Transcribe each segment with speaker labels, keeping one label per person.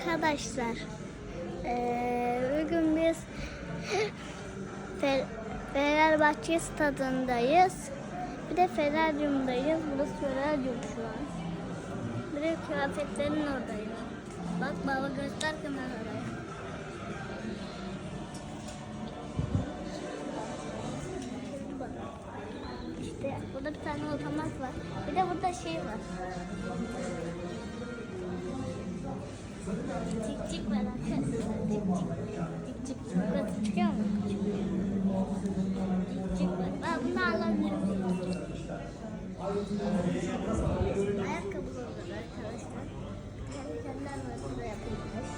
Speaker 1: arkadaşlar. Ee, bugün biz Fe- Fenerbahçe stadındayız. Bir de Feneryum'dayız. Burası Feneryum şu an. Bir de kıyafetlerin oradayız. Bak baba göster kameraya. İşte burada bir tane otomat var. Bir de burada şey var. Ayakkabılar var arkadaşlar. Kendi var. Burada yapılmış.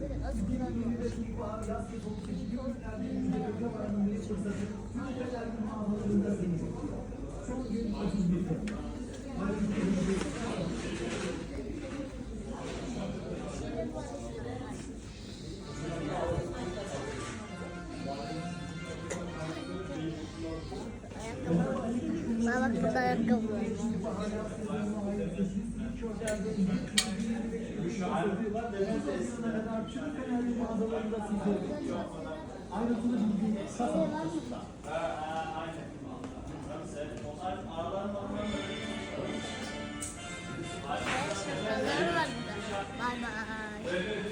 Speaker 1: Böyle az kullanılmış. Ayakkabı. Bana bak burada ayakkabı var. Şey var mı? Şapkaları var burada. Bay bay.